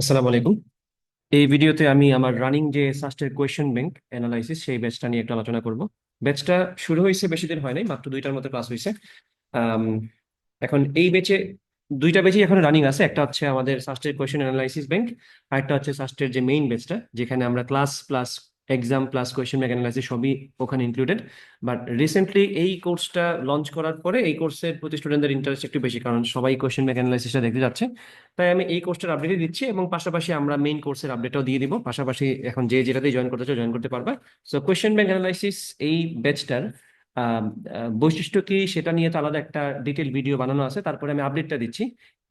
আসসালামু আলাইকুম। এই ভিডিওতে আমি আমার রানিং যে সাস্টের কোয়েশ্চেন ব্যাংক অ্যানালাইসিস সেই ব্যাচটা নিয়ে একটু আলোচনা করব। ব্যাচটা শুরু হয়েছে, বেশি দিন হয় নাই, মাত্র দুইটার মতো ক্লাস হয়েছে। এখন এই ব্যাচে দুইটা ব্যাচই এখন রানিং আছে। একটা হচ্ছে আমাদের সাস্টের কোয়েশ্চেন অ্যানালাইসিস ব্যাংক আর একটা হচ্ছে সাস্টের যে মেইন ব্যাচটা যেখানে আমরা class plus exam plus question bank analysis সবই ওখানে ইনক্লুডেড বাট রিসেন্টলি এই কোর্সটা লঞ্চ করার পরে এই কোর্সের প্রতি স্টুডেন্টদের ইন্টারেস্ট একটু বেশি, কারণ সবাই কোয়েশ্চেন ব্যাংক অ্যানালাইসিসটা দেখতে যাচ্ছে। তাই আমি এই কোর্সটার আপডেটই দিচ্ছি এবং পাশাপাশি আমরা মেইন কোর্সের আপডেটও দিয়ে দিব। পাশাপাশি এখন যে যেটাতেই জয়েন করতে চাও জয়েন করতে পারবা। সো কোয়েশ্চেন ব্যাংক অ্যানালাইসিস এই ব্যাচটার বৈশিষ্ট্য কি সেটা নিয়ে তো আলাদা একটা ডিটেল ভিডিও বানানো আছে। তারপরে আমি আপডেটটা দিচ্ছি।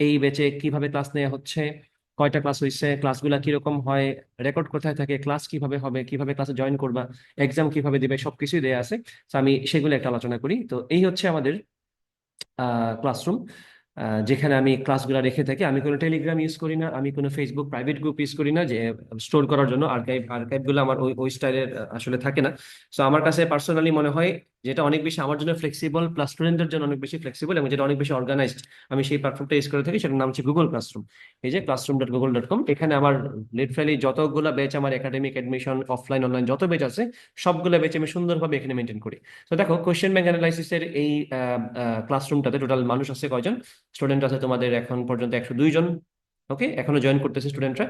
এই ব্যাচে কীভাবে ক্লাস নেওয়া হচ্ছে কয়টা ক্লাস হয়েছে ক্লাসগুলা কীরকম হয় রেকর্ড কোথায় থাকে ক্লাস কীভাবে হবে, কীভাবে ক্লাসে জয়েন করবা এক্সাম কীভাবে দিবে, সবকিছুই দেয়া আছে। তো আমি সেগুলো একটা আলোচনা করি। তো এই হচ্ছে আমাদের ক্লাসরুম যেখানে আমি ক্লাসগুলো রেখে থাকি। আমি কোনো টেলিগ্রাম ইউজ করি না, আমি কোনো ফেসবুক প্রাইভেট গ্রুপ ইউজ করি না, যে স্টোর করার জন্য। আর্কাইভ আর্কাইভগুলো আমার ওই ওই স্টাইলের আসলে থাকে না। সো আমার কাছে পার্সোনালি মনে হয় যেটা অনেক বেশি আমার জন্য ফ্লেক্সিবল প্লাস স্টুডেন্টদের জন্য অনেক বেশি ফ্লেক্সিবল এবং যেটা অনেক বেশি অর্গানাইজড আমি সেই প্ল্যাটফর্মটা ইউজ করে থাকি, সেটার নাম হচ্ছে গুগল ক্লাসরুম এই যে classroom dot Google dot com এখানে আমার লিটারালি যতগুলো ব্যাচ আমার একাডেমিক অ্যাডমিশন অফলাইন অনলাইন যত ব্যাচ আছে, সবগুলো ব্যাচ আমি সুন্দরভাবে এখানে মেনটেন করি। তো দেখো কোয়েশ্চেন ব্যাংক অ্যানালাইসিসের এই ক্লাসরুমটাতে টোটাল মানুষ আছে কয়জন? স্টুডেন্ট আছে তোমাদের এখন পর্যন্ত একশো দুই জন ওকে এখনও জয়েন করতেছে স্টুডেন্টরা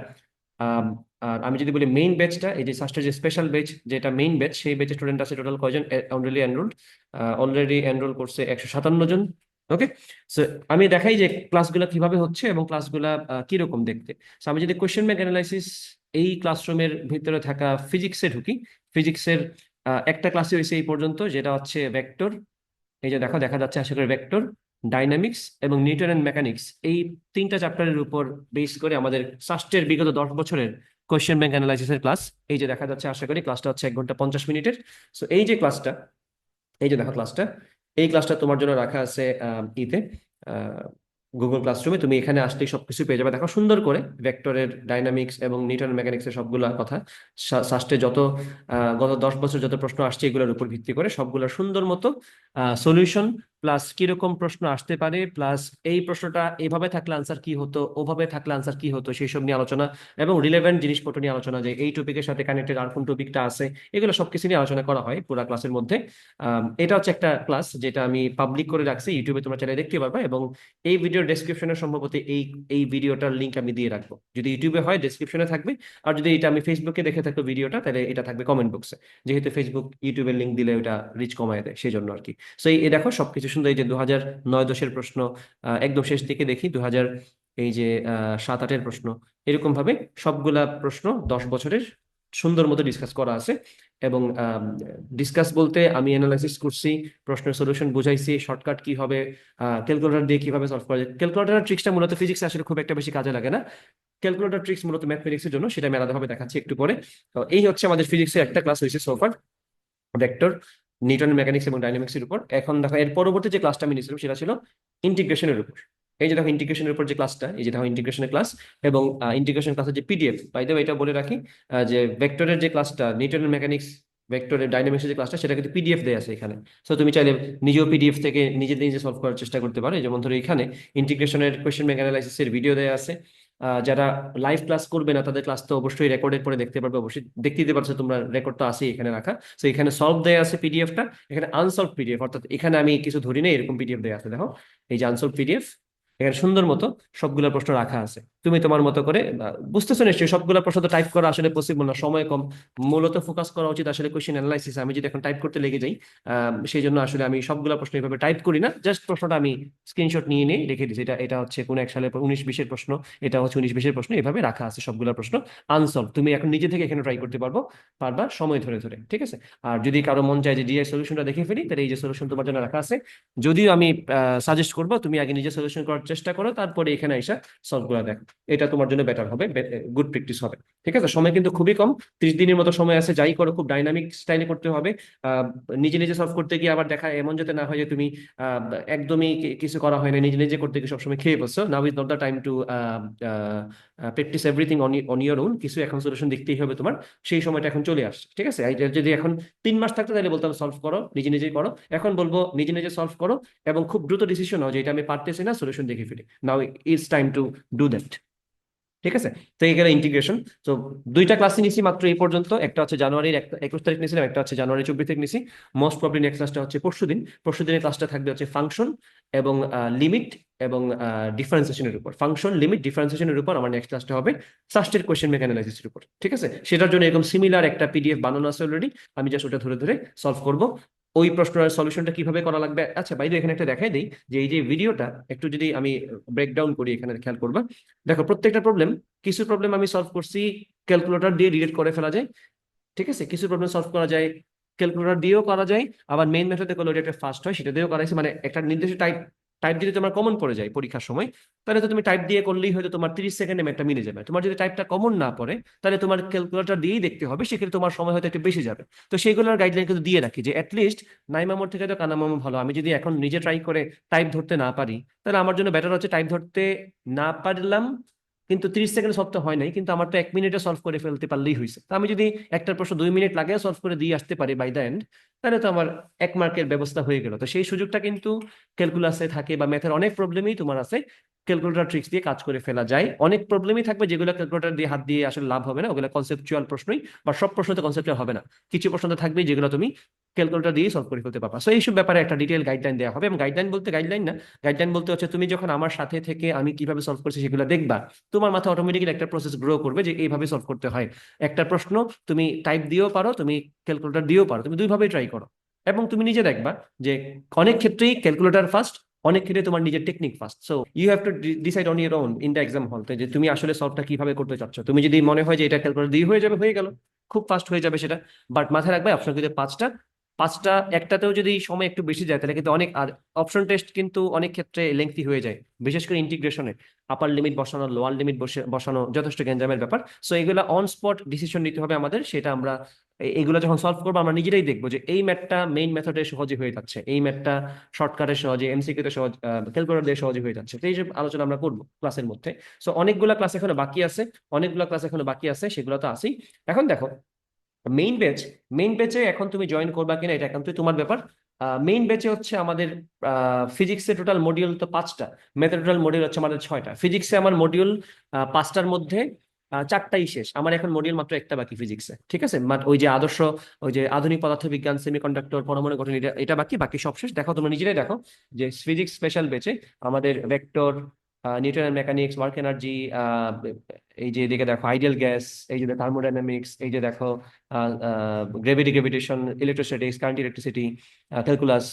আর আমি যদি বলি মেইন ব্যাচটা এই যে সাস্টের যে স্পেশাল ব্যাচ যেটা মেইন ব্যাচ সেই ব্যাচে স্টুডেন্ট আছে টোটাল কয়জন? অলরেডি এনরোল্ড অলরেডি এনরোল করছে একশো সাতান্ন জন ওকে সো আমি দেখাই যে ক্লাসগুলো কীভাবে হচ্ছে এবং ক্লাসগুলা কীরকম দেখতে। সো আমি যদি কোয়েশ্চেন ব্যাংক অ্যানালাইসিস এই ক্লাসরুমের ভিতরে থাকা ফিজিক্সে ঢুকি ফিজিক্সের একটা ক্লাসে হয়েছে এই পর্যন্ত, যেটা হচ্ছে ভেক্টর এই যে দেখো, দেখা যাচ্ছে আশা করি ভেক্টর ডাইনামিক্স এবং নিউটন অ্যান্ড মেকানিক্স এই তিনটা চ্যাপ্টারের উপর বেস করে আমাদের সাস্টের বিগত দশ বছরের কোয়েশ্চেন ব্যাংক অ্যানালাইসিসের ক্লাস এই যে দেখা যাচ্ছে, আশা করি ক্লাসটা হচ্ছে এক ঘণ্টা পঞ্চাশ মিনিটের। সো এই যে ক্লাসটা এই যে দেখো ক্লাসটা এই ক্লাসটা তোমার জন্য রাখা আছে ইতে গুগল ক্লাসরুমে তুমি এখানে আসলেই সবকিছু পেয়ে যাবে। দেখো, সুন্দর করে ভেক্টরের ডাইনামিক্স এবং নিউটন মেকানিক্সের সবগুলা কথা সাস্টে যত গত দশ বছর যত প্রশ্ন আসছে, এগুলোর উপর ভিত্তি করে সবগুলোর সুন্দর মতো সলিউশন প্লাস কীরকম প্রশ্ন আসতে পারে? প্লাস এই প্রশ্নটা এভাবে থাকলে আনসার কি হতো? ওভাবে থাকলে আনসার কি হতো? সেই সব নিয়ে আলোচনা এবং রিলেভেন্ট জিনিসপত্র নিয়ে আলোচনা যে এই টপিকের সাথে কানেক্টেড আর কোন টপিকটা আছে, এগুলো সবকিছু নিয়ে আলোচনা করা হয় পুরো ক্লাসের মধ্যে। এটা হচ্ছে একটা ক্লাস যেটা আমি পাবলিক করে রাখছি ইউটিউবে তোমরা চাইলে দেখতে পারবা এবং এই ভিডিওর ডেসক্রিপশনে সম্ভবত এই এই ভিডিওটার লিঙ্ক আমি দিয়ে রাখব। যদি ইউটিউবে হয় ডেসক্রিপশনে থাকবে আর যদি এটা আমি ফেসবুকে দেখে থাকব ভিডিওটা তাহলে এটা থাকবে কমেন্ট বক্সে যেহেতু ফেসবুক ইউটিউবের লিঙ্ক দিলে ওটা রিচ কমায় দেয় সেই জন্য আর কি সো এই দেখো সবকিছু সুন্দর এই যে দু হাজার নয় দশের প্রশ্ন একদম শেষ দিকে দেখি দু হাজার এই যে সাত আটের প্রশ্ন। এরকম ভাবে সবগুলা প্রশ্ন দশ বছরের সুন্দর মতো ডিসকাস করা আছে এবং ডিসকাস বলতে আমি অ্যানালাইসিস করছি, প্রশ্নের সলিউশন বুঝাইছি শর্টকাট কি হবে ক্যালকুলেটর দিয়ে কীভাবে সলভ করা যায়। ক্যালকুলেটর ট্রিক্সটা মূলত ফিজিক্সে আসলে খুব একটা বেশি কাজে লাগে না। ক্যালকুলেটর ট্রিক্স মূলত ম্যাথমেটিক্সের জন্য, সেটা আমি আলাদাভাবে দেখাচ্ছি একটু পরে। তো এই হচ্ছে আমাদের ফিজিক্সের একটা ক্লাস হয়েছে সোফার ভেক্টর নিউটন মেকানিক্স এবং ডাইনামিক্সের উপর। এখন দেখো, এর পরবর্তী যে ক্লাসটা আমি নিয়েছিলাম, সেটা ছিল ইন্টিগ্রেশনের উপর। এই যে দেখো ইন্টিগ্রেশনের উপর যে ক্লাসটা এই যে দেখো ইন্টিগ্রেশনের ক্লাস এবং ইন্টিগ্রেশন ক্লাসের যে পিডিএফ বাই দেবো এটা বলে রাখি যে ভেক্টরের যে ক্লাসটা নিউটনের মেকানিক্স ভেক্টরের ডাইনামিক্সের যে ক্লাসটা সেটা কিন্তু পিডিএফ দেওয়া আছে এখানে। সো তুমি চাইলে নিজেও পিডিএফ থেকে নিজে নিজে সলভ করার চেষ্টা করতে পারো। যেমন ধরো, এখানে ইন্টিগ্রেশনের কোয়েশ্চেন ব্যাংক অ্যানালাইসিসের ভিডিও দেওয়া আছে। যারা লাইভ ক্লাস করবে না, তাদের ক্লাস তো অবশ্যই রেকর্ডের পরে দেখতে পারবে। অবশ্যই দেখতে দিতে পারছ তোমরা রেকর্ড তো আছে এখানে রাখা। তো এখানে সলভ দেয়া আছে পিডিএফটা এখানে আনসলভ পিডিএফ অর্থাৎ এখানে আমি কিছু ধরি নেই, এরকম পিডিএফ দেয়া আছে, দেখো। এই যে আনসলভ পিডিএফ এখানে সুন্দর মতো সবগুলো প্রশ্ন রাখা আছে। তুমি তোমার মতো করে বুঝতেছো নিশ্চয়ই, সবগুলো প্রশ্ন তো টাইপ করা আসলে পসিবল না, সময় কম। মূলত ফোকাস করা উচিত আসলে কোয়েশ্চেন অ্যানালাইসিস আমি যদি এখন টাইপ করতে লেগে যাই সেই জন্য আসলে আমি সবগুলো প্রশ্ন এভাবে টাইপ করি না। জাস্ট প্রশ্নটা আমি স্ক্রিনশট নিয়ে নিয়ে রেখে দিচ্ছি এটা এটা হচ্ছে কোন এক সালের উনিশ বিশের প্রশ্ন, এটা হচ্ছে উনিশ বিশের প্রশ্ন, এভাবে রাখা আছে সবগুলো প্রশ্ন। আনসলভ তুমি এখন নিজে থেকে এখানে ট্রাই করতে পারব, পারবা সময় ধরে ধরে, ঠিক আছে? আর যদি কারও মন চায় যে ডিআই সলিউশনটা দেখে ফেলি, তাহলে এই যে সলিউশন তোমার জন্য রাখা আছে। যদিও আমি সাজেস্ট করব, তুমি আগে নিজে সলিউশন করার চেষ্টা করো, তারপরে এখানে আইসা সলভ করে দেখো। এটা তোমার জন্য বেটার হবে গুড প্র্যাকটিস হবে। ঠিক আছে? সময় কিন্তু খুবই কম, ত্রিশ দিনের মতো সময় আছে, যাই করো, খুব ডাইনামিক স্টাইলে করতে হবে। নিজে নিজে সলভ করতে গিয়ে আবার দেখা, এমন যাতে না হয় যে তুমি একদমই কিছু করা হয় না, নিজে নিজে করতে গিয়ে সবসময় খেয়ে বসছো। Now is not the time to practice everything on your own কিছু এখন সলিউশন দেখতেই হবে তোমার। সেই সময়টা এখন চলে আসছে। ঠিক আছে? যদি এখন তিন মাস থাকতো, তাহলে বলতাম সলভ করো, নিজে নিজেই করো। এখন বলব, নিজে নিজে সলভ করো এবং খুব দ্রুত ডিসিশন নাও যে এটা আমি পারতেছি না সলিউশন দেখে ফেলি now it's time to do that ঠিক আছে? তো গেল ইন্টিগ্রেশন তো দুইটা ক্লাসই নিছি মাত্র এই পর্যন্ত। একটা হচ্ছে জানুয়ারির একুশ তারিখ নিয়েছিলাম একটা হচ্ছে জানুয়ারি চব্বিশ তারিখ নিছি। মোস্ট প্রবলি নেক্সট ক্লাসটা হচ্ছে পরশু দিন। পরশু দিনের ক্লাসটা থাকবে হচ্ছে ফাংশন এবং লিমিট এবং ডিফারেন্সিয়েশনের উপর। ফাংশন লিমিট ডিফারেন্সিয়েশনের উপর আমার নেক্সট ক্লাসটা হবে সাস্টের কোয়েশ্চেন মেক অ্যানালাইসিসের উপর। ঠিক আছে? সেটার জন্য এরকম সিমিলার একটা পিডিএফ বানানো আছে অলরেডি আমি জাস্ট ওটা ধরে ধরে সলভ করব। ওই প্রশ্নের সলিউশনটা কীভাবে করা লাগবে? আচ্ছা বাইরে এখানে একটা দেখাই দিই যে এই যে ভিডিওটা একটু যদি আমি ব্রেকডাউন করি এখানে, খেয়াল করবা। দেখো, প্রত্যেকটা প্রবলেম কিছু প্রবলেম আমি সলভ করছি ক্যালকুলেটর দিয়ে ডিলিট করে ফেলা যায়। ঠিক আছে? কিছু প্রবলেম সলভ করা যায় ক্যালকুলেটর দিয়েও করা যায়। আবার মেইন মেথডে করলে ওটা একটা ফার্স্ট হয়, সেটা দিয়েও করা হয়েছে মানে একটা নির্দিষ্ট টাইপ টাইপ যদি তোমার কমন পড়ে যায় পরীক্ষার সময়, তাহলে তো তুমি টাইপ দিয়ে করলেই হয়তো তোমার তিরিশ সেকেন্ডে ম্যাথটা মিলে যাবে। তোমার যদি টাইপটা কমন না পড়ে, তাহলে তোমার ক্যালকুলেটর দিয়েই দেখতে হবে, সেক্ষেত্রে তোমার সময় হয়তো একটু বেশি যাবে। তো সেইগুলোর গাইডলাইন কিন্তু দিয়ে রাখি যে অ্যাটলিস্ট নাইমামোর থেকে তো কানামামো ভালো। আমি যদি এখন নিজে ট্রাই করে টাইপ ধরতে না পারি, তাহলে আমার জন্য বেটার হচ্ছে টাইপ ধরতে না পারলাম কিন্তু তিরিশ সেকেন্ড তো হয় নাই, কিন্তু আমার তো এক মিনিটে সলভ করে ফেলতে পারলেই হয়েছে। তো আমি যদি একটা প্রশ্ন দুই মিনিট লাগে সলভ করে দিয়ে আসতে পারি বাই দ্য এন্ড তাহলে তো আমার এক মার্কের ব্যবস্থা হয়ে গেল। তো সেই সুযোগটা কিন্তু ক্যালকুলাসে থাকে বা ম্যাথের অনেক প্রবলেমই তোমার আছে। ক্যালকুলেটর ট্রিক্স দিয়ে কাজ করে ফেলা যায়। অনেক প্রবলেমই থাকবে যেগুলো ক্যালকুলেটার দিয়ে হাত দিয়ে আসলে লাভ হবে না, ওগুলো কনসেপচুয়াল প্রশ্নই বা সব প্রশ্নতে কনসেপচুয়াল হবে না। কিছু প্রশ্ন তো থাকবেই যেগুলো তুমি ক্যালকুলেটর দিয়ে সলভ করে ফেলতে পারবা। সো এইসব ব্যাপারে একটা ডিটেল গাইডলাইন দেওয়া হবে। এবং গাইডলাইন বলতে গাইডলাইন না গাইডলাইন বলতে হচ্ছে তুমি যখন আমার সাথে থেকে আমি কীভাবে সলভ করছি সেগুলো দেখবা, তোমার মাথায় অটোমেটিক্যালি একটা প্রসেস গ্রো করবে যে এইভাবে সলভ করতে হয়। একটা প্রশ্ন তুমি টাইপ দিয়েও পারো, তুমি ক্যালকুলেটার দিয়েও পারো, তুমি দুইভাবেই ট্রাই করো। এবং তুমি নিজে দেখবা যে অনেক ক্ষেত্রেই ক্যালকুলেটার ফার্স্ট অনেক ক্ষেত্রে তোমার নিজের technique first so you have to decide on your own in the exam hall যে তুমি আসলে সলভটা কীভাবে করতে চাচ্ছ। তুমি যদি মনে হয় যে এটা ক্যালকুলেটর দিয়ে হয়ে যাবে, হয়ে গেল। খুব ফাস্ট হয়ে যাবে সেটা। বাট মাথায় রাখবে অপশন কিন্তু পাঁচটা পাঁচটা, একটাতেও যদি সময় একটু বেশি যায়, তাহলে কিন্তু অনেক অপশন টেস্ট কিন্তু অনেক ক্ষেত্রে লেংথি হয়ে যায়, বিশেষ করে ইন্টিগ্রেশনে আপার লিমিট বসানো লোয়ার লিমিট বসে, বসানো যথেষ্ট গ্যাঞ্জামের ব্যাপার। সো এগুলো অন স্পট ডিসিশন নিতে হবে আমাদের, সেটা আমরা এগুলো যখন সলভ করব, আমরা নিজেরাই দেখব যে এই ম্যাথটা মেইন মেথডে সহজে হয়ে যাচ্ছে, এই ম্যাথটা শর্টকাটে সহজে এমসিকিউ তে সহজ ক্যালকুলেটর দিয়ে সহজে হয়ে যাচ্ছে। তো এই যে আলোচনা আমরা করব ক্লাসের মধ্যে। সো অনেকগুলো ক্লাস এখনও বাকি আছে, অনেকগুলো ক্লাস এখনও বাকি আছে, সেগুলো তো আছেই। এখন দেখো মেইন ব্যাচ মেইন ব্যাচে এখন তুমি জয়েন করবা কিনা এটা এখন তোমার ব্যাপার। মেইন ব্যাচে হচ্ছে আমাদের ফিজিক্সে টোটাল মডিউল তো পাঁচটা ম্যাথে টোটাল মডিউল হচ্ছে আমাদের ছয়টা। ফিজিক্সে আমার মডিউল পাঁচটার মধ্যে চারটাই শেষ। আমার এখন মডিউল মাত্র একটা বাকি ফিজিক্সে ঠিক আছে? ওই যে আদর্শ, ওই যে আধুনিক পদার্থ পদার্থবিজ্ঞান সেমিকন্ডাক্টর পরমাণু গঠন, এটা বাকি বাকি সব শেষ। দেখো, তোমরা নিজেরাই দেখো যে ফিজিক্স স্পেশাল বেচে আমাদের vector Newton mechanics work energy এই যে এদিকে দেখো আইডিয়াল গ্যাস, এই যে থার্মোডাইনামিক্স, এই যে দেখো gravity gravitation electrostatics current electricity calculus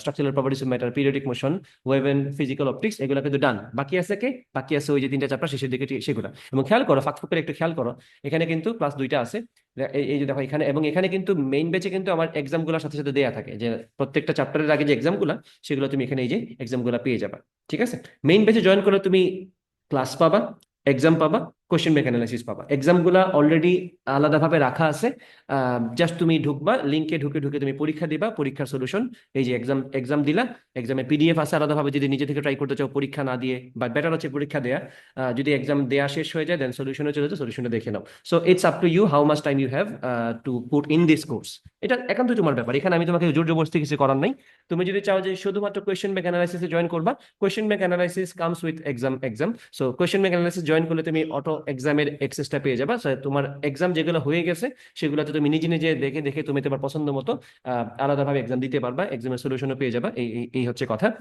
structural properties of matter periodic motion wave and physical optics এগুলো কিন্তু ডান বাকি আছে কে? বাকি আছে ওই যে তিনটা চ্যাপ্টার শেষের দিকে সেগুলো। এবং খেয়াল করো, ফাঁক একটু খেয়াল করো, এখানে কিন্তু ক্লাস দুইটা আছে। এই যে দেখো এখানে, এবং এখানে কিন্তু মেইন বেচে কিন্তু আমার এক্সামগুলোর সাথে সাথে দেয়া থাকে, যে প্রত্যেকটা চ্যাপ্টারের আগে যে এক্সামগুলো সেগুলো তুমি এখানে এই যে এক্সামগুলো পেয়ে যাবা, ঠিক আছে? মেইন বেচে জয়েন করলে তুমি ক্লাস পাবা এক্সাম পাবা কোশ্চেন ব্যাংক অ্যানালাইসিস পাবা। এক্সামগুলো অলরেডি আলাদাভাবে রাখা আছে। জাস্ট তুমি ঢুকবা লিঙ্কে ঢুকে ঢুকে তুমি পরীক্ষা দিবা, পরীক্ষার সলিউশন এই যে এক্সাম এক্সাম দিলা এক্সামের পিডিএফ আছে আলাদাভাবে, যদি নিজে থেকে ট্রাই করতে চাও পরীক্ষা না দিয়ে বা বেটার হচ্ছে পরীক্ষা দেয়া। যদি এক্সাম দেয়া শেষ হয়ে যায় দেন সলিউশনে চলে যাও সলিউশনটা দেখে নাও। So it's up to you how much time you have to put in this course এটা একান্তই তোমার ব্যাপার। এখানে আমি তোমাকে জোর জবরদস্তি কিছু করার নাই। তুমি যদি চাও যে শুধুমাত্র কোয়েশ্চেন ব্যাংক অ্যানালাইসিসে জয়েন করবা question bank analysis comes with exam exam so question bank analysis join করলে তুমি অটো এক্সামের এক্সেসটা পেয়ে যাবা। তোমার এক্সাম যেগুলো হয়ে গেছে, সেগুলোতে তুমি নিজে নিজে দেখে দেখে তুমি তোমার পছন্দ মতো আলাদাভাবে এক্সাম দিতে পারবা। এক্সামের সলিউশনও পেয়ে যাবা। এই- এই হচ্ছে কথা।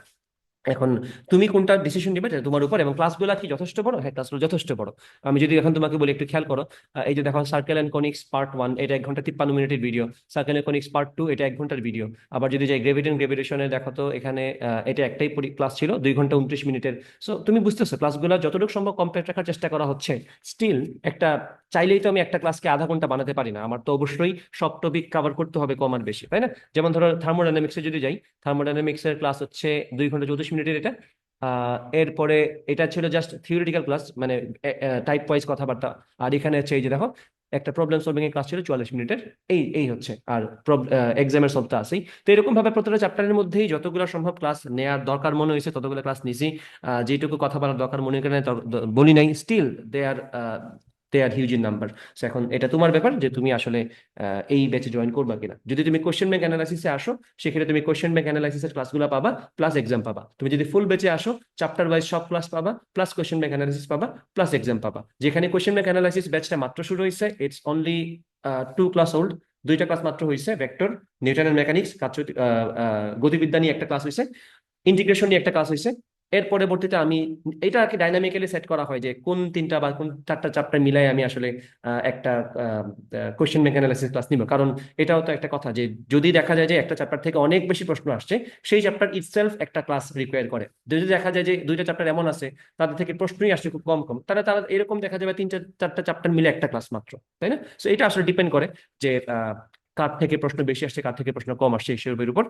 এখন তুমি কোনটা ডিসিশন নিবে তোমার উপর এবং ক্লাসগুলো কি যথেষ্ট বড়? হ্যাঁ ক্লাসগুলো যথেষ্ট বড়। আমি যদি এখন তোমাকে বলি একটু খেয়াল করো এই যে দেখো circle and conics part one এটা এক ঘণ্টা তিপ্পান্ন মিনিটের video circle and conics part two এটা এক ঘণ্টার ভিডিও আবার যদি যাই গ্রেভিটি এন্ড গ্রেভিটেশনে দেখো তো, এখানে এটা একটাই ক্লাস ছিল, দুই ঘণ্টা উনত্রিশ মিনিটের। সো তুমি বুঝতেছো ক্লাসগুলো যতটুকু সম্ভব কমপ্লিট রাখার চেষ্টা করা হচ্ছে। স্টিল একটা চাইলেই তো আমি একটা ক্লাসকে আধা ঘণ্টা বানাতে পারি না। আমার তো অবশ্যই সব টপিক কভার করতে হবে কম বেশি, তাই না? যেমন ধরো থার্মোডাইনামিক্সে যদি যাই থার্মোডাইনামিক্সের ক্লাস হচ্ছে দুই ঘণ্টা চৌত্রিশ মিনিটের এটা। এরপরে এটা ছিল জাস্ট থিওরিটিক্যাল ক্লাস মানে টাইপ ওয়াইজ কথাবার্তা। আর এখানে হচ্ছে এই যে দেখো, একটা প্রবলেম সলভিং এর ক্লাস ছিল চুয়াল্লিশ মিনিটের। এই এই হচ্ছে। আর এক্সামের সবটা আছেই। তো এরকম ভাবে প্রত্যেকটা চ্যাপ্টারের মধ্যেই যতগুলো সম্ভব ক্লাস নেওয়ার দরকার মনে হয়েছে, ততগুলো ক্লাস নিছি। যেটুকু কথা বলার দরকার মনে করে বলি নাই। Still they are they are huge in number so এখন এটা তোমার ব্যাপার যে তুমি আসলে এই ব্যাচে জয়েন করবা কিনা। যদি তুমি কোশ্চেন ব্যাংক অ্যানালাইসিসে আসো, সেক্ষেত্রে তুমি কোশ্চেন ব্যাংক অ্যানালাইসিসের ক্লাসগুলো পাবা প্লাস এক্সাম পাবা। তুমি যদি ফুল ব্যাচে আসো চ্যাপ্টার ওয়াইজ সব ক্লাস পাবা প্লাস কোশ্চেন ব্যাংক অ্যানালাইসিস পাবা প্লাস এক্সাম পাবা। যেখানে কোশ্চেন ব্যাংক অ্যানালাইসিস ব্যাচটা মাত্র শুরু হয়েছে it's only two class old দুইটা ক্লাস মাত্র হয়েছে ভেক্টর নিউটনের মেকানিক্স গতিবিদ্যা নিয়ে একটা ক্লাস হয়েছে ইন্টিগ্রেশন নিয়ে একটা ক্লাস হয়েছে এর পরবর্তীতে আমি, এটা আর কি ডাইনামিক্যালি সেট করা হয় যে কোন তিনটা বা কোন চারটা চ্যাপ্টার মিলাই আমি আসলে একটা কোশ্চেন ব্যাংক অ্যানালাইসিস ক্লাস নিব। কারণ এটাও তো একটা কথা যে যদি দেখা যায় যে একটা চ্যাপ্টার থেকে অনেক বেশি প্রশ্ন আসছে, সেই চ্যাপ্টার ইটসেলফ একটা ক্লাস রিকোয়ার করে। যদি দেখা যায় যে দুইটা চ্যাপ্টার এমন আছে, তাদের থেকে প্রশ্নই আসছে খুব কম কম, তাহলে তারা এরকম দেখা যাবে তিন চার চারটা চ্যাপ্টার মিলে একটা ক্লাস মাত্র, তাই না? সো এটা আসলে ডিপেন্ড করে যে কার থেকে প্রশ্ন বেশি আসছে, কার থেকে প্রশ্ন কম আসছে হিসেবের উপর।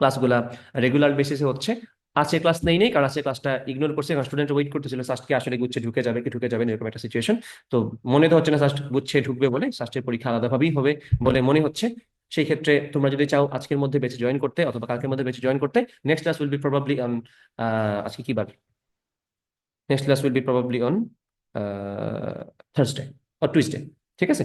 ক্লাসগুলা রেগুলার বেসিসে হচ্ছে। আছে ক্লাস নেই নেই, কারণ আছে ক্লাসটা ইগনোর করছে, কারণ স্টুডেন্ট ওয়েট করতেছিল সাস্টকে আসলে গুচ্ছে ঢুকে যাবে কি ঢুকে যাবে এরকম একটা সিচুয়েশন তো মনে তো হচ্ছে না সাস্ট গুচ্ছে, ঢুকবে বলে সাস্টের পরীক্ষা আলাদাভাবেই হবে বলে মনে হচ্ছে। সেই ক্ষেত্রে তোমরা যদি চাও আজকের মধ্যে বেঁচে জয়েন করতে অথবা কালকের মধ্যে বেঁচে জয়েন করতে next class will be probably on আজকে কি বার? Next class will be probably on Thursday or Tuesday ঠিক আছে?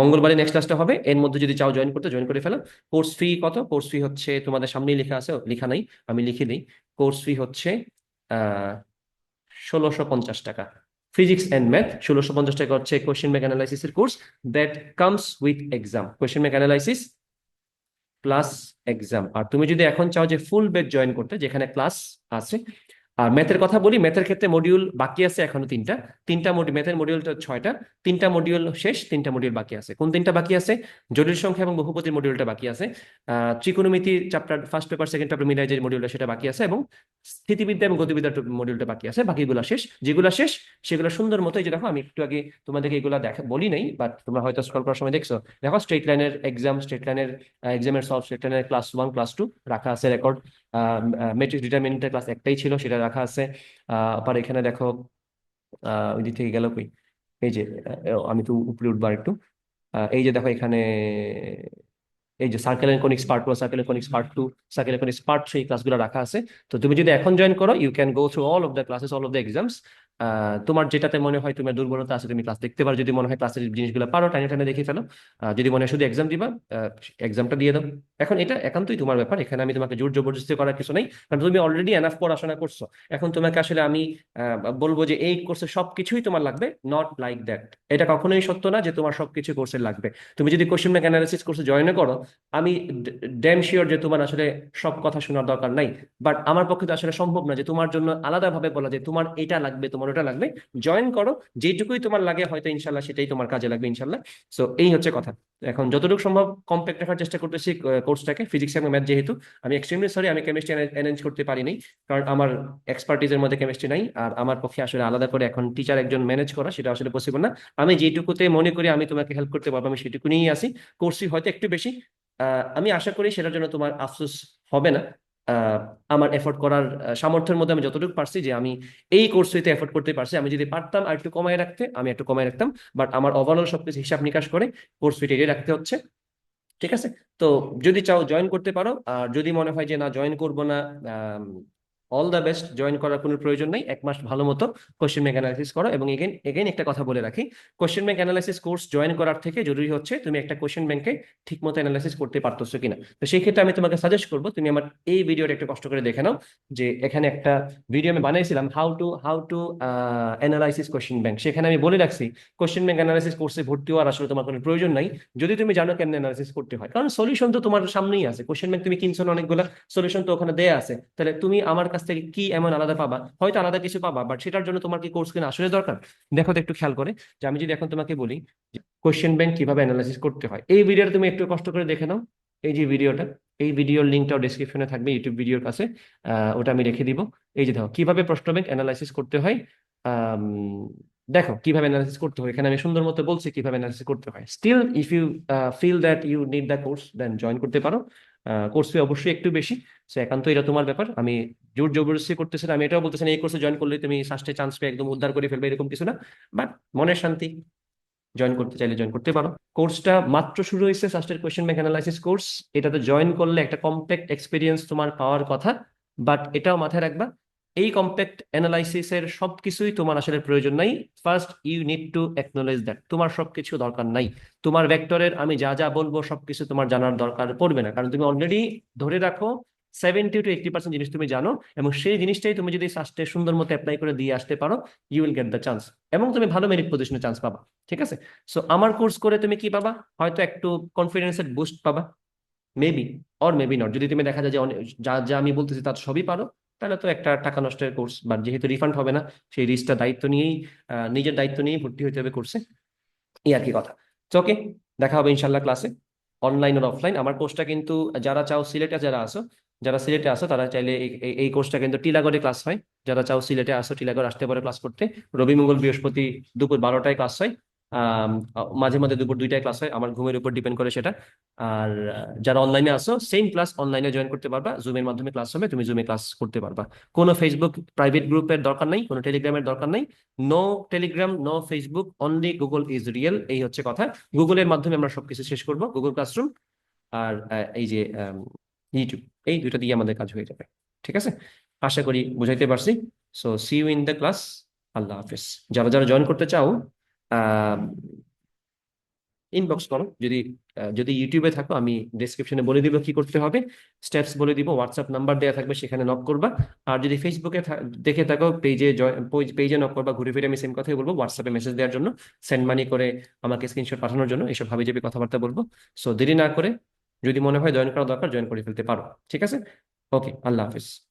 মঙ্গলবারে নেক্সট ক্লাসটা হবে। এর মধ্যে যদি চাও জয়েন করতে জয়েন করে ফেলো। কোর্স ফি কত? কোর্স ফি হচ্ছে, তোমাদের সামনেই লেখা আছে, লেখা নাই, আমি লিখে দিই কোর্স ফি হচ্ছে ষোলোশো পঞ্চাশ টাকা। ফিজিক্স অ্যান্ড ম্যাথ ষোলোশো পঞ্চাশ টাকা হচ্ছে question bank অ্যানালাইসিসের course that comes with exam question bank analysis plus exam আর তুমি যদি এখন চাও যে ফুল বেচ জয়েন করতে, যেখানে ক্লাস আছে আর ম্যাথের কথা বলি ম্যাথের ক্ষেত্রে মডিউল বাকি আছে এখনও তিনটা। তিনটা ম্যাথের মডিউলটা ছয়টা। তিনটা মডিউল শেষ, তিনটা মডিউল বাকি আছে। কোন তিনটা বাকি আছে? জটিল সংখ্যা এবং বহুপদীর মডিউলটা বাকি আছে। ত্রিকোণমিতি chapter first paper second paper মিলাই যে মডিউলটা সেটা বাকি আছে এবং স্থিতিবিদ্যা এবং গতিবিদ্যার মডিউলটা বাকি আছে। বাকিগুলো শেষ। যেগুলো শেষ, সেগুলো সুন্দর মতো এই যে দেখো, আমি একটু আগে তোমাদেরকে এগুলো দেখা, বলি নাই বাট তোমরা হয়তো স্ক্রল করার সময় দেখছ। দেখো স্ট্রেট লাইনের এক্সাম স্ট্রেট লাইনের এক্সামের সলভ স্ট্রেট লাইনের ক্লাস ওয়ান ক্লাস টু রাখা আছে রেকর্ড মেট্রিক ডিটারমিনেন্টের ক্লাস একটাই ছিল, সেটা রাখা আছে। আবার এখানে দেখো ওই দিক থেকে গেল কই? এই যে আমি তো উপরে উঠবার একটু এই যে দেখো এখানে, এই যে circle and conics part one circle conics part two circle conics part three ক্লাসগুলো রাখা আছে। তো তুমি যদি এখন জয়েন করো you can go through all of the classes all of the exams তোমার যেটাতে মনে হয় তোমার দুর্বলতা আছে, তুমি ক্লাস দেখতে পারো। যদি মনে হয় ক্লাসের জিনিসগুলো পারো টাইনে টাইনে দেখে ফেলো। যদি মনে হয় শুধু এক্সাম দিবা এক্সামটা দিয়ে দাও। এখন এটা একান্তই তোমার ব্যাপার, এখানে আমি তোমাকে জোর জবরদস্তি করার কিছু নেই, কারণ তুমি অলরেডি এনাফ পড়াশোনা করছ। এখন তোমাকে আসলে আমি বলব যে এই কোর্সে সবকিছুই তোমার লাগবে নট লাইক দ্যাট এটা কখনোই সত্য না যে তোমার সবকিছু কোর্সে লাগবে। তুমি যদি কোশ্চেন ব্যাংক অ্যানালিসিস কোর্সে জয়েন করো, আমি ড্যাম শিওর যে তোমার আসলে সব কথা শোনার দরকার নাই। বাট আমার পক্ষে তো আসলে সম্ভব না যে তোমার জন্য আলাদাভাবে বলা যে তোমার এটা লাগবে, তোমার ওটা লাগবে। জয়েন করো যেটুকুই তোমার লাগে হয়তো ইনশাল্লাহ সেটাই তোমার কাজে লাগবে ইনশাল্লাহ। সো এই হচ্ছে কথা। এখন যতটুকু সম্ভব কম্প্যাক্ট রাখার চেষ্টা করতেছি কোর্সটাকে ফিজিক্স এবং ম্যাথ যেহেতু, আমি এক্সট্রিমলি সরি আমি কেমিস্ট্রি অ্যারেঞ্জ করতে পারিনি, কারণ আমার এক্সপার্টিজের মধ্যে কেমিস্ট্রি নাই, আর আমার পক্ষে আসলে আলাদা করে এখন টিচার একজন ম্যানেজ করা, সেটা আসলে পসিবল না। আমি যেটুকুতে মনে করি আমি তোমাকে হেল্প করতে পারব, আমি সেটুকু নিয়েই আসি কোর্সই হয়তো একটু বেশি আমি আশা করি সেটার জন্য তোমার আফসোস হবে না। আমার এফোর্ট করার সামর্থ্যের মধ্যে আমি যতটুকু পারছি যে আমি এই কোর্স হইতে এফোর্ট করতে পারছি। আমি যদি পারতাম আর একটু কমায় রাখতে, আমি একটু কমায় রাখতাম বাট আমার ওভারঅল সবকিছু হিসাব নিকাশ করে কোর্স ফিট এগিয়ে রাখতে হচ্ছে। ঠিক আছে? তো যদি চাও জয়েন করতে পারো। আর যদি মনে হয় যে না জয়েন করব না অল দ্য বেস্ট জয়েন করার কোনো প্রয়োজন নেই। এক মাস ভালো মতো কোশ্চেন ব্যাংক অ্যানালাইসিস করো এবং এগেন এগেন একটা কথা বলে রাখি। Question bank analysis course join করার থেকে জরুরি হচ্ছে তুমি একটা কোশ্চেন ব্যাংকে ঠিক মতো অ্যানালাইসিস করতে পারতেছো কিনা। তো সেই ক্ষেত্রে আমি তোমাকে সাজেস্ট করব, তুমি আমার এই ভিডিওটা একটু কষ্ট করে দেখে নাও যে এখানে একটা ভিডিও আমি বানিয়েছিলাম how to how to analysis question bank সেখানে আমি বলে রাখছি কোশ্চেন ব্যাংক অ্যানালাইসিস কোর্সে ভর্তি হওয়ার আসলে তোমার কোনো প্রয়োজন নাই। যদি তুমি জানো কেমন অ্যানালাইসিস করতে হয়। কারণ সলিউশন তো তোমার সামনেই আছে। কোশ্চেন ব্যাংক তুমি কিনছো অনেকগুলো। সলিউশন তো ওখানে দেয়া আছে। তাহলে তুমি আমার কাছ থেকে কি এমন আলাদা পাবা? হয়তো আলাদা কিছু পাবা বাট সেটার জন্য তোমার কি কোর্স কিনা আসলে দরকার? দেখো তো একটু খেয়াল করে, যে আমি যদি এখন তোমাকে বলি কোশ্চেন ব্যাংক কীভাবে অ্যানালাইসিস করতে হয়, এই ভিডিওটা তুমি একটু কষ্ট করে দেখে নাও, এই যে ভিডিওটা এই ভিডিওর লিঙ্কটাও ডিসক্রিপশনে থাকবে ইউটিউব ভিডিওর কাছে ওটা আমি রেখে দিব। এই যে দেখো, কীভাবে প্রশ্ন ব্যাংক অ্যানালাইসিস করতে হয় দেখো কীভাবে অ্যানালাইসিস করতে হয়, এখানে আমি সুন্দর মতো বলছি কীভাবে অ্যানালাইসিস করতে হয়। Still if you feel that you need the course then join করতে পারো। কোর্স ফি অবশ্যই একটু বেশি। সো একান্ত এটা তোমার ব্যাপার। আমি জোর জবরদস্তি করতেছি আমি এটাও বলতেছি এই কোর্সে জয়েন করলে তুমি ফার্স্টে চান্স পেয়ে একদম উদ্ধার করে ফেলবে, এরকম কিছু না। বাট মনের শান্তি জয়েন করতে চাইলে জয়েন করতে পারো। কোর্সটা মাত্র শুরু হয়েছে ফার্স্টের কোয়েশ্চেন ব্যাংক অ্যানালাইসিস কোর্স এটাতে জয়েন করলে একটা কমপ্লেক্ট এক্সপিরিয়েন্স তোমার পাওয়ার কথা। বাট এটাও মাথায় রাখবা এই কম্প্যাক্ট অ্যানালাইসিসের সবকিছুই তোমার আসলে প্রয়োজন নাই। First you need to acknowledge that তোমার সবকিছু দরকার নাই। তোমার ভেক্টরের আমি যা যা বলব, সবকিছু তোমার জানার দরকার পড়বে না। কারণ তুমি অলরেডি ধরে রাখো সেভেন্টি টু এইটি পার্সেন্ট জিনিস তুমি জানো এবং সেই জিনিসটাই তুমি যদি সাস্টে সুন্দর মতো অ্যাপ্লাই করে দিয়ে আসতে পারো you will get the chance এবং তুমি ভালো মেরিট পজিশনে চান্স পাবা। ঠিক আছে? সো আমার কোর্স করে তুমি কি পাবা? হয়তো একটু কনফিডেন্সের বুস্ট পাবা। মেবি অর মেবি নট যদি তুমি দেখা যায় যে যা যা আমি বলতেছি তার সবই পারো। তাহলে তো একটা টাকা নষ্টের কোর্স বা যেহেতু রিফান্ড হবে না, সেই রিস্কটা দায়িত্ব নিয়েই নিজের দায়িত্ব নিয়েই ভর্তি হতে হবে কোর্সে এই আর কি কথা। তো ওকে দেখা হবে ইনশাল্লাহ ক্লাসে অনলাইন আর অফলাইন আমার কোর্সটা কিন্তু, যারা চাও সিলেটে যারা আসো যারা সিলেটে আসো তারা চাইলে এই- কোর্সটা কিন্তু টিলাগড়ে ক্লাস হয়। যারা চাও সিলেটে আসো টিলাগড় আসতে পারে ক্লাস করতে। রবি মঙ্গল বৃহস্পতি দুপুর বারোটায় ক্লাস হয়। মাঝে মাঝে দুপুর দুইটায় ক্লাস হয়, আমার ঘুমের উপর ডিপেন্ড করে সেটা। আর যারা অনলাইনে আসো সেম ক্লাস অনলাইনে জয়েন করতে পারবা জুমের মাধ্যমে ক্লাস হবে, তুমি জুমে ক্লাস করতে পারবা। কোনো ফেসবুক প্রাইভেট গ্রুপের দরকার নাই, কোনো টেলিগ্রামের দরকার নাই no Telegram no Facebook only Google is real এই হচ্ছে কথা। গুগলের মাধ্যমে আমরা সবকিছু শেষ করব গুগল ক্লাসরুম আর এই যে ইউটিউব এই দুইটা দিয়ে আমাদের কাজ হয়ে যাবে, ঠিক আছে? আশা করি বুঝাইতে পারছি। So see you in the class আল্লাহ হাফিজ। যারা যারা জয়েন করতে চাও ইনবক্স করো। যদি যদি ইউটিউবে থাকো, আমি ডেসক্রিপশনে বলে দিব কি করতে হবে। স্টেপস বলে দিব হোয়াটসঅ্যাপ নাম্বার দেওয়া থাকবে, সেখানে নক করবা। আর যদি ফেসবুকে দেখে থাকো পেজে পেজে নক করবা, ঘুরে ফিরে আমি সেম কথাই বলব। হোয়াটসঅ্যাপে মেসেজ দেওয়ার জন্য সেন্ড মানি করে আমাকে স্ক্রিনশট পাঠানোর জন্য, এসব ভাবে যাবে কথাবার্তা বলব। সো দেরি না করে যদি মনে হয় জয়েন করা দরকার জয়েন করে ফেলতে পারো। ঠিক আছে? ওকে আল্লাহ হাফিজ।